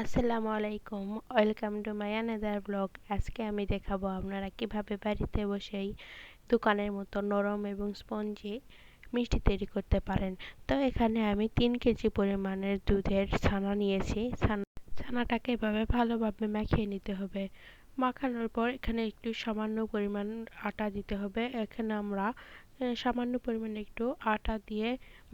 আসসালামু আলাইকুম। Welcome to my another blog আজকে আমি দেখাবো আপনারা কীভাবে বাড়িতে বসেই দোকানের মতো নরম এবং স্পঞ্জি মিষ্টি তৈরি করতে পারেন। তো এখানে আমি তিন কেজি পরিমাণের দুধের ছানা নিয়েছি। ছানাটাকে এভাবে ভালোভাবে মাখিয়ে নিতে হবে। মাখানোর পর এখানে একটু সামান্য পরিমাণ আটা দিতে হবে। এখানে আমরা সামান্য পরিমাণে একটু আটা দিয়ে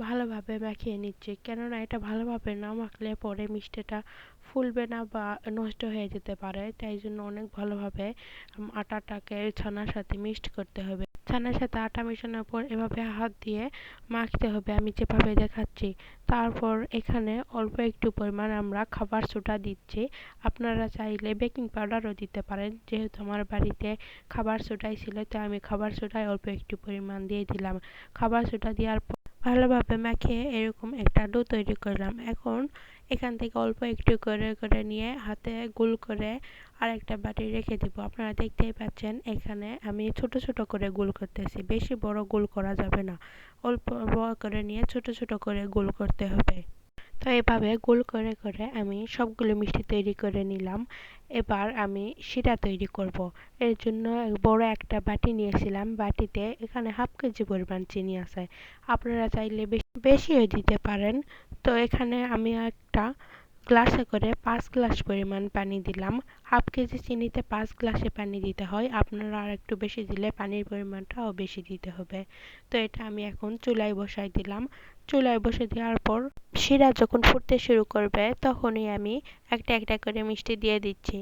ভালোভাবে মাখিয়ে নিচ্ছি। কেননা এটা ভালোভাবে না মাখলে পরে মিষ্টিটা ফুলবে না বা নষ্ট হয়ে যেতে পারে। তাই জন্য অনেক ভালোভাবে আটাটাকে ছানার সাথে মিক্সড করতে হবে। ছানার সাথে আটা মেশানোর পর এভাবে হাত দিয়ে মাখতে হবে। আমি যেভাবে দেখাচ্ছি, তারপর এখানে অল্প একটু পরিমাণ আমরা খাবার সোডা দিচ্ছি। আপনারা চাইলে বেকিং পাউডারও দিতে পারেন। যেহেতু আমার বাড়িতে খাবার সোডাই ছিল, তাই আমি খাবার সোডায় অল্প একটু পরিমাণ দিয়ে দিলাম। খাবার সোডা দেওয়ার পর ভালোভাবে মাখিয়ে এরকম একটা ডো তৈরি করলাম। এখন এখান থেকে অল্প একটু করে করে নিয়ে হাতে গোল করে আর একটা বাটি রেখে দিব। আপনারা দেখতেই পাচ্ছেন, এখানে আমি ছোট ছোট করে গোল করতেছি। বেশি বড় গোল করা যাবে না। অল্প করে নিয়ে ছোট ছোট করে গোল করতে হবে। তো এভাবে গোল করে করে আমি সবগুলো মিষ্টি তৈরি করে নিলাম। এবার আমি শিরা তৈরি করব। এর জন্য বড় একটা বাটি নিয়েছিলাম। বাটিতে এখানে হাফ কেজি পরিমাণ চিনি আছে। আপনারা চাইলে বেশি, বেশিও দিতে পারেন। তো এখানে আমি একটা গ্লাসে করে পাঁচ গ্লাস পরিমাণ পানি দিলাম। হাফ কেজি চিনিতে পাঁচ গ্লাসে পানি দিতে হয়। আপনারা আর একটু বেশি দিলে পানির পরিমাণটাও বেশি দিতে হবে। তো এটা আমি এখন চুলায় বসাই দিলাম। চুলায় বসে দেওয়ার পর শিরা যখন ফুটতে শুরু করবে, তখনই আমি একটা একটা করে মিষ্টি দিয়ে দিচ্ছি।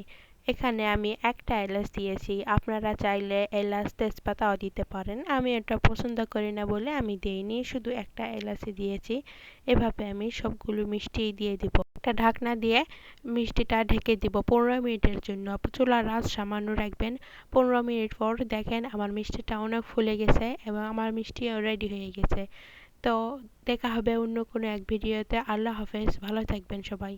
এখানে আমি একটা এলাচ দিয়েছি। আপনারা চাইলে এলাচ তেজপাতাও দিতে পারেন। আমি এটা পছন্দ করি না বলে আমি দিইনি, শুধু একটা এলাচি দিয়েছি। এভাবে আমি সবগুলো মিষ্টি দিয়ে দিব। একটা ঢাকনা দিয়ে মিষ্টিটা ঢেকে দিব পনেরো মিনিটের জন্য। চুলার রাস সামান্য রাখবেন। পনেরো মিনিট পর দেখেন আমার মিষ্টিটা অনেক ফুলে গেছে এবং আমার মিষ্টিও রেডি হয়ে গেছে। তো দেখা হবে অন্য কোনো এক ভিডিওতে। আল্লাহ হাফেজ। ভালো থাকবেন সবাই।